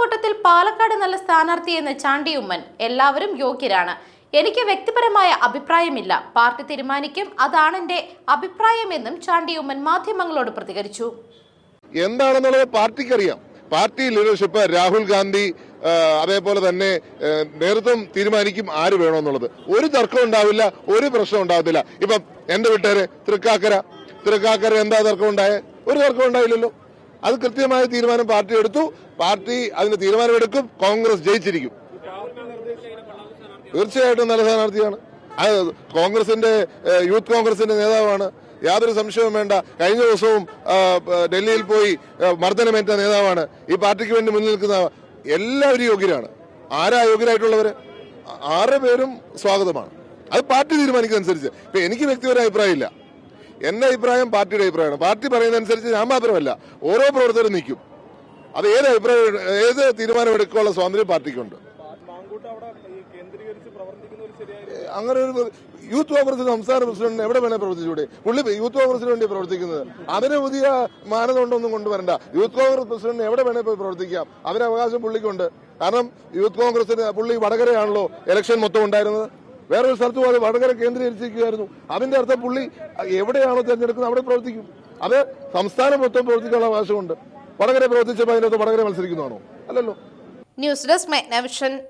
കൂട്ടത്തിൽ പാലക്കാട് നല്ല സ്ഥാനാർത്ഥിയെന്ന് ചാണ്ടി ഉമ്മൻ എല്ലാവരും യോഗ്യരാണ്. എനിക്ക് വ്യക്തിപരമായ അഭിപ്രായമില്ല. പാർട്ടി തീരുമാനിക്കും. അതാണ് എന്റെ അഭിപ്രായമെന്നും ചാണ്ടി ഉമ്മൻ മാധ്യമങ്ങളോട് പ്രതികരിച്ചു. എന്താണെന്നുള്ളത് പാർട്ടിക്കറിയാം. പാർട്ടി ലീഡർഷിപ്പ് രാഹുൽ ഗാന്ധി അതേപോലെ തന്നെ നേതൃത്വം തീരുമാനിക്കും ആര് വേണമെന്നുള്ളത്. ഒരു തർക്കം ഉണ്ടാവില്ല ഒരു പ്രശ്നം ഉണ്ടാകത്തില്ല. ഇപ്പം എന്റെ വീട്ടുകാര് തൃക്കാക്കര. തൃക്കാക്കര എന്താ തർക്കം ഉണ്ടായേ? ഒരു തർക്കം ഉണ്ടായില്ലല്ലോ. അത് കൃത്യമായ തീരുമാനം പാർട്ടി എടുത്തു. പാർട്ടി അതിന് തീരുമാനമെടുക്കും. കോൺഗ്രസ് ജയിച്ചിരിക്കും. തീർച്ചയായിട്ടും നല്ല സ്ഥാനാർത്ഥിയാണ്. കോൺഗ്രസിന്റെ യൂത്ത് കോൺഗ്രസിന്റെ നേതാവാണ്. യാതൊരു സംശയവും വേണ്ട. കഴിഞ്ഞ ദിവസവും ഡൽഹിയിൽ പോയി മർദ്ദനമേറ്റ നേതാവാണ്. ഈ പാർട്ടിക്ക് വേണ്ടി മുന്നിൽ നിൽക്കുന്ന എല്ലാവരും യോഗ്യരാണ്. ആരാ യോഗ്യരായിട്ടുള്ളവര്? ആറ് പേരും സ്വാഗതമാണ്. അത് പാർട്ടി തീരുമാനിക്കുന്നതനുസരിച്ച്. ഇപ്പൊ എനിക്ക് വ്യക്തിപരമായ അഭിപ്രായമില്ല. എന്റെ അഭിപ്രായം പാർട്ടിയുടെ അഭിപ്രായമാണ്. പാർട്ടി പറയുന്നതനുസരിച്ച് ഞാൻ മാത്രമല്ല ഓരോ പ്രവർത്തകരും നിൽക്കും. അത് ഏത് അഭിപ്രായം ഏത് തീരുമാനം എടുക്കാനുള്ള സ്വാതന്ത്ര്യം പാർട്ടിക്കുണ്ട്. അങ്ങനെ ഒരു യൂത്ത് കോൺഗ്രസ് സംസ്ഥാന പ്രസിഡന്റ് എവിടെ വേണേ പ്രവർത്തിച്ചൂടെ? പുള്ളി യൂത്ത് കോൺഗ്രസിന് വേണ്ടി പ്രവർത്തിക്കുന്നത്. അതിന് പുതിയ മാനദണ്ഡമൊന്നും കൊണ്ടുവരണ്ട. യൂത്ത് കോൺഗ്രസ് പ്രസിഡന്റ് എവിടെ വേണേ പോയി പ്രവർത്തിക്കാം. അതിന് അവകാശം പുള്ളിക്കുണ്ട്. കാരണം യൂത്ത് കോൺഗ്രസിന് പുള്ളി വടകരയാണല്ലോ ഇലക്ഷൻ മൊത്തം ഉണ്ടായിരുന്നത്. വേറൊരു സ്ഥലത്തും അത് വടകര കേന്ദ്രീകരിച്ചിരിക്കുകയായിരുന്നു. അതിന്റെ അർത്ഥം പുള്ളി എവിടെയാണോ തെരഞ്ഞെടുക്കുന്നത് അവിടെ പ്രവർത്തിക്കും. അത് സംസ്ഥാനം മൊത്തം പ്രവർത്തിക്കാനുള്ള അവകാശമുണ്ട്. വടകര പ്രവർത്തിച്ചപ്പോൾ അതിനകത്ത് വടകര മത്സരിക്കുന്നതാണോ? അല്ലല്ലോ. News desk മെഗ്നവിഷൻ